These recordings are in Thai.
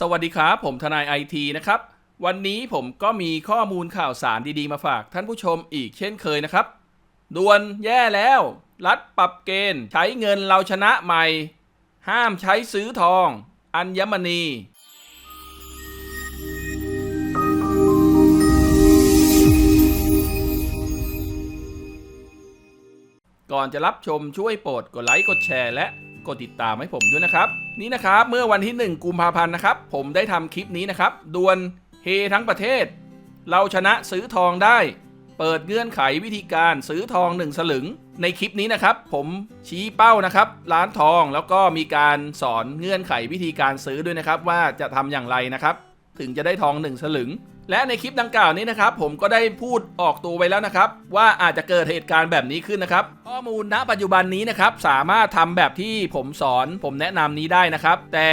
สวัสดีครับ ผมทนายไอทีนะครับ วันนี้ผมก็มีข้อมูลข่าวสารดีๆมาฝากท่านผู้ชมอีกเช่นเคยนะครับด่วนแย่แล้ว รัฐปรับเกณฑ์ ใช้เงินเราชนะใหม่ ห้ามใช้ซื้อทอง อัญมณี ก่อนจะรับชมช่วยโปรดกดไลค์กดแชร์และ กดติดตามให้ผมด้วยนะครับ นี่นะครับเมื่อวันที่ 1 กุมภาพันธ์นะครับ ผมได้ทำคลิปนี้นะครับดวลเฮทั้งประเทศ เราชนะซื้อทองได้ เปิดเงื่อนไขวิธีการซื้อทอง 1 สลึง ในคลิปนี้นะครับ ผมชี้เป้านะครับ ร้านทองแล้วก็มีการสอนเงื่อนไขวิธีการซื้อด้วยนะครับ ว่าจะทำอย่างไรนะครับ ถึงจะได้ทอง1สลึง และในคลิปดังกล่าวนี้นะครับ ผมก็ได้พูดออกตัวไว้แล้วนะครับ ว่าอาจจะเกิดเหตุการณ์แบบนี้ขึ้นนะครับ ข้อมูลณปัจจุบันนี้นะครับ สามารถทำแบบที่ผมสอน ผมแนะนำนี้ได้นะครับ แต่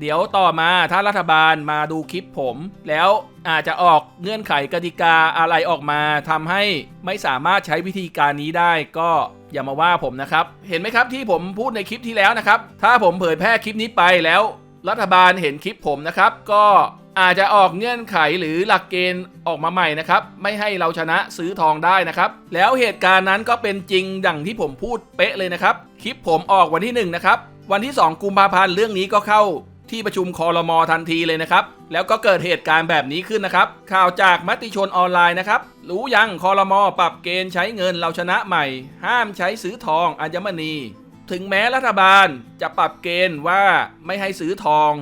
เดี๋ยวต่อมาถ้ารัฐบาลมาดูคลิปผม แล้วอาจจะออกเงื่อนไขกติกาอะไรออกมาทำให้ไม่สามารถใช้วิธีการนี้ได้ก็อย่ามาว่าผมนะครับ เห็นไหมครับที่ผมพูดในคลิปที่แล้วนะครับ ถ้าผมเผยแพร่คลิปนี้ไปแล้ว รัฐบาลเห็นคลิปผมนะครับ ก็ อาจจะออกเงื่อนไขหรือหลักเกณฑ์ออกมาใหม่นะครับ ไม่ให้เราชนะซื้อทองได้นะครับ แล้วเหตุการณ์นั้นก็เป็นจริงดังที่ผมพูดเป๊ะเลยนะครับ คลิปผมออกวันที่ 1 นะครับ วันที่ 2 กุมภาพันธ์เรื่องนี้ก็เข้าที่ประชุมคอรมอทันทีเลยนะครับ แล้วก็เกิดเหตุการณ์แบบนี้ขึ้นนะครับ ข่าวจากมติชนออนไลน์นะครับ รู้ยังคอรมอปรับเกณฑ์ใช้เงินเราชนะใหม่ ห้ามใช้ซื้อทองอัญมณี ถึงแม้รัฐบาลจะปรับเกณฑ์ว่าไม่ให้ซื้อทอง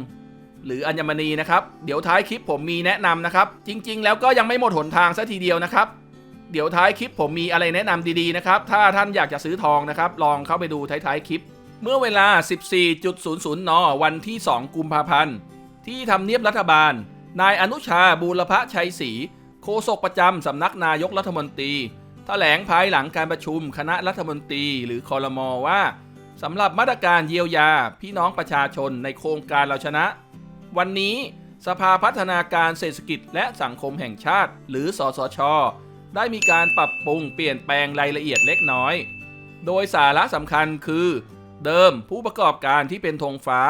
หรืออัญมณีนะครับ เดี๋ยวท้ายคลิปผมมีแนะนำนะครับ จริง ๆ แล้วก็ยังไม่หมดหนทางซะทีเดียวนะครับ เดี๋ยวท้ายคลิปผมมีอะไรแนะนำดีๆนะครับ ถ้าท่านอยากจะซื้อทองนะครับ ลองเข้าไปดูท้ายๆคลิป เมื่อเวลา 14.00 น วันที่ 2 กุมภาพันธ์ ที่ทำเนียบรัฐบาล นายอนุชาบูรพชัยศรีโฆษกประจำสำนักนายกรัฐมนตรีแถลงภายหลังการประชุมคณะรัฐมนตรีหรือคอรมอว่าสำหรับมาตรการเยียวยา พี่น้องประชาชนในโครงการเราชนะ วันนี้สภาพัฒนาการเศรษฐกิจและสังคมแห่งชาติ หรือสสช ได้มีการปรับปรุงเปลี่ยนแปลงรายละเอียดเล็กน้อย โดยสาระสำคัญคือ เดิมผู้ประกอบการที่เป็นธงฟ้า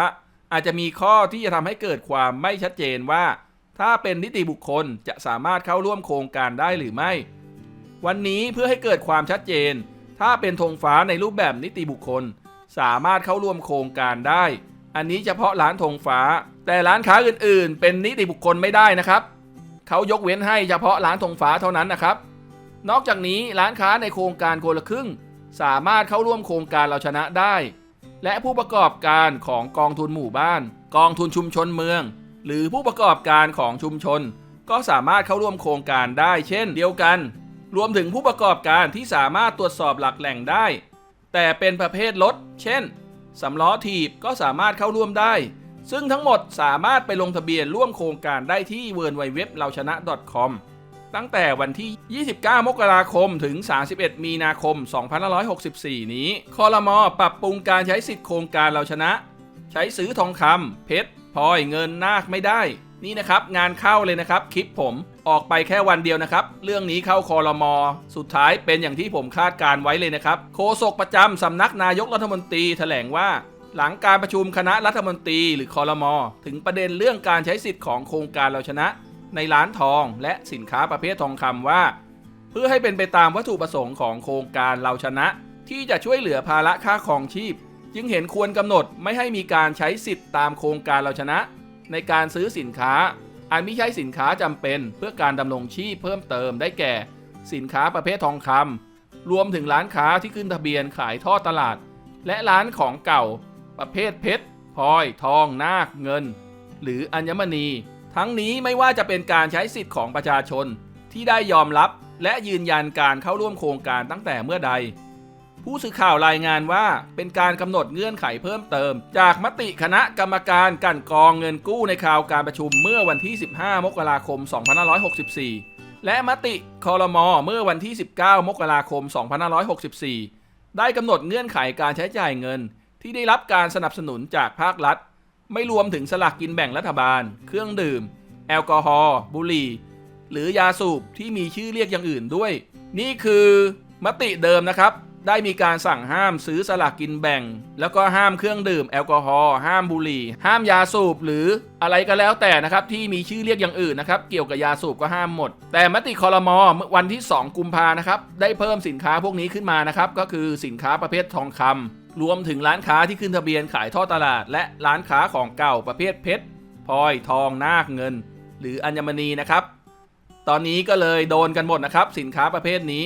อาจจะมีข้อที่จะทำให้เกิดความไม่ชัดเจนว่า ถ้าเป็นนิติบุคคลจะสามารถเข้าร่วมโครงการได้หรือไม่ วันนี้เพื่อให้เกิดความชัดเจน ถ้าเป็นธงฟ้าในรูปแบบนิติบุคคล สามารถเข้าร่วมโครงการได้ อันนี้เฉพาะร้านธงฟ้า แต่ร้านค้าอื่นๆ เป็นนิติบุคคลไม่ได้นะครับเขายกเว้นให้เฉพาะร้านธงฟ้าเท่านั้นนะครับ นอกจากนี้ร้านค้าในโครงการคนละครึ่ง สามารถเข้าร่วมโครงการเราชนะได้ และผู้ประกอบการของกองทุนหมู่บ้าน กองทุนชุมชนเมือง หรือผู้ประกอบการของชุมชน ก็สามารถเข้าร่วมโครงการได้ เช่น เดียวกัน รวมถึงผู้ประกอบการที่สามารถตรวจสอบหลักแหล่งได้ แต่เป็นประเภทรถเช่น สำล้อถีบก็สามารถเข้าร่วมได้ ซึ่งทั้งหมดสามารถไปลงทะเบียนร่วมโครงการได้ที่ w w w เราชนะ .com ตั้งแต่วันที่ 29 มกราคม ถึง 31 มีนาคม 2564 นี้ คอรมอปรับปรุงการใช้สิทธิโครงการเราชนะ ใช้ซื้อทองคำเพชรพลอยเงินนาคไม่ได้ นี่นะครับงานเข้าเลยนะครับคลิปผมออกไปแค่วันเดียวนะครับ เรื่องนี้เข้าคอรมอ สุดท้ายเป็นอย่างที่ผมคาดการไว้เลยนะครับ โฆษกประจำสำนักนายกรัฐมนตรีแถลงว่า หลังการประชุมคณะรัฐมนตรีหรือคอรมอ ถึงประเด็นเรื่องการใช้สิทธิ์ของโครงการเราชนะ ในร้านทองและสินค้าประเภททองคำว่า เพื่อให้เป็นไปตามวัตถุประสงค์ของโครงการเราชนะ ที่จะช่วยเหลือภาระค่าครองชีพ จึงเห็นควรกำหนดไม่ให้มีการใช้สิทธิ์ตามโครงการเราชนะ ในการซื้อสินค้าอันไม่ใช่สินค้าจำเป็นเพื่อการดำรงชีพเพิ่มเติมได้แก่ สินค้าประเภททองคำรวมถึงร้านค้าที่ขึ้นทะเบียนขายทอดตลาด และร้านของเก่า ประเภทเพชรพลอย ทอง นาค เงิน หรืออัญมณี ทั้งนี้ไม่ว่าจะเป็นการใช้สิทธิ์ของประชาชนที่ได้ยอมรับและยืนยันการเข้าร่วมโครงการตั้งแต่เมื่อใด ผู้สื่อข่าวรายงานว่าเป็นการกำหนดเงื่อนไขเพิ่มเติม จากมติคณะกรรมการกันกองเงินกู้ในคราวการประชุมเมื่อวันที่ 15 มกราคม 2564 และมติคอรมอเมื่อวันที่ 19 มกราคม 2564 ได้กำหนดเงื่อนไขการใช้จ่ายเงิน ที่ได้รับการสนับสนุนจากภาครัฐ ไม่รวมถึงสลากกินแบ่งรัฐบาล เครื่องดื่ม แอลกอฮอล์บุหรี่ หรือยาสูบที่มีชื่อเรียกอย่างอื่นด้วย นี่คือมติเดิมนะครับ ได้มีการสั่งห้ามซื้อสลากกินแบ่ง แล้วก็ห้ามเครื่องดื่มแอลกอฮอล์ห้ามบุหรี่ ห้ามยาสูบหรืออะไรก็แล้วแต่นะครับที่มีชื่อเรียกอย่างอื่นนะครับเกี่ยวกับยาสูบก็ห้ามหมด แต่มติคอรมอเมื่อวันที่ 2 กุมภานะครับได้เพิ่มสินค้าพวกนี้ขึ้นมานะครับก็คือสินค้าประเภททองคำรวมถึงร้านค้าที่ขึ้นทะเบียนขายท่อตลาด และร้านค้าของเก่าประเภทเพชรพลอยทองนาคเงิน หรืออัญมณีนะครับ ตอนนี้ก็เลยโดนกันหมดนะครับสินค้าประเภทนี้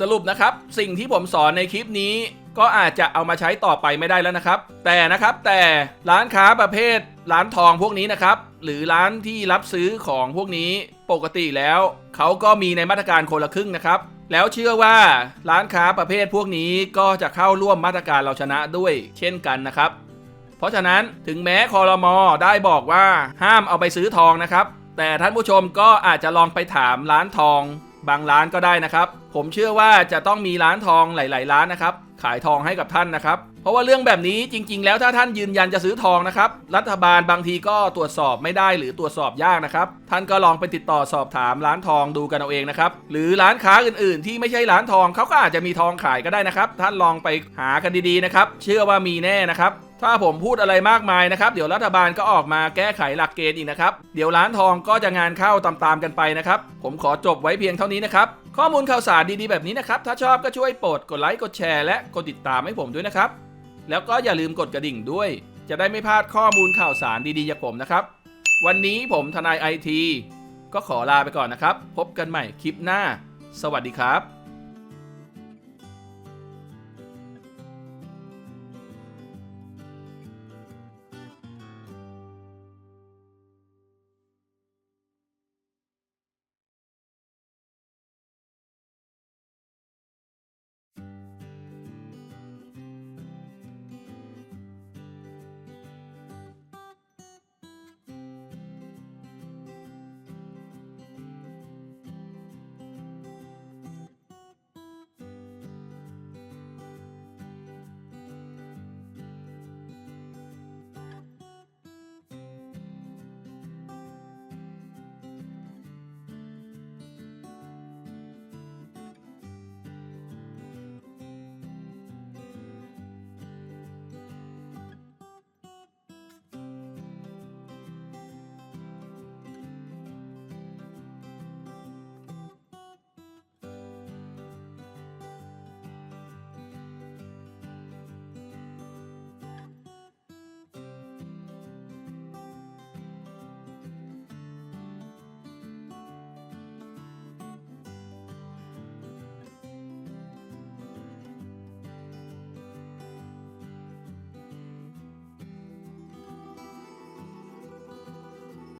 สรุปนะครับ สิ่งที่ผมสอนในคลิปนี้ก็อาจจะเอามาใช้ต่อไปไม่ได้แล้วนะครับ แต่นะครับแต่ร้านค้าประเภท ร้านทองพวกนี้นะครับ หรือร้านที่รับซื้อของพวกนี้ปกติแล้ว เขาก็มีในมาตรการคนละครึ่งนะครับ แล้วเชื่อว่าร้านค้าประเภทพวกนี้ก็จะเข้าร่วมมาตรการเราชนะด้วย เช่นกันนะครับ เพราะฉะนั้นถึงแม้คอรมอได้บอกว่าห้ามเอาไปซื้อทองนะครับ แต่ท่านผู้ชมก็อาจจะลองไปถามร้านทอง บางร้านก็ได้นะครับ ผมเชื่อว่าจะต้องมีร้านทองหลาย ๆ ร้านนะครับ ขายทองให้กับท่านนะครับ เพราะว่าเรื่องแบบนี้จริง ๆ แล้วถ้าท่านยืนยันจะซื้อทองนะครับ รัฐบาลบางทีก็ตรวจสอบไม่ได้หรือตรวจสอบยากนะครับ ท่านก็ลองไปติดต่อสอบถามร้านทองดูกันเอาเองนะครับ หรือร้านค้าอื่นๆ ที่ไม่ใช่ร้านทองเขาก็อาจจะมีทองขายก็ได้นะครับ ท่านลองไปหากันดีๆนะครับ เชื่อว่ามีแน่นะครับถ้าผมพูดอะไรมากมายนะครับ เดี๋ยวรัฐบาลก็ออกมาแก้ไขหลักเกณฑ์อีกนะครับ เดี๋ยวร้านทองก็จะงานเข้าตามๆกันไปนะครับ ผมขอจบไว้เพียงเท่านี้นะครับ ข้อมูลข่าวสารดีๆแบบนี้นะครับ ถ้าชอบก็ช่วยโปรดกดไลค์กดแชร์และกดติดตามให้ผมด้วยนะครับ แล้วก็อย่าลืมกดกระดิ่งด้วย จะได้ไม่พลาดข้อมูลข่าวสารดีๆจากผมนะครับ วันนี้ผมทนายไอทีก็ขอลาไปก่อนนะครับ พบกันใหม่คลิปหน้า สวัสดีครับ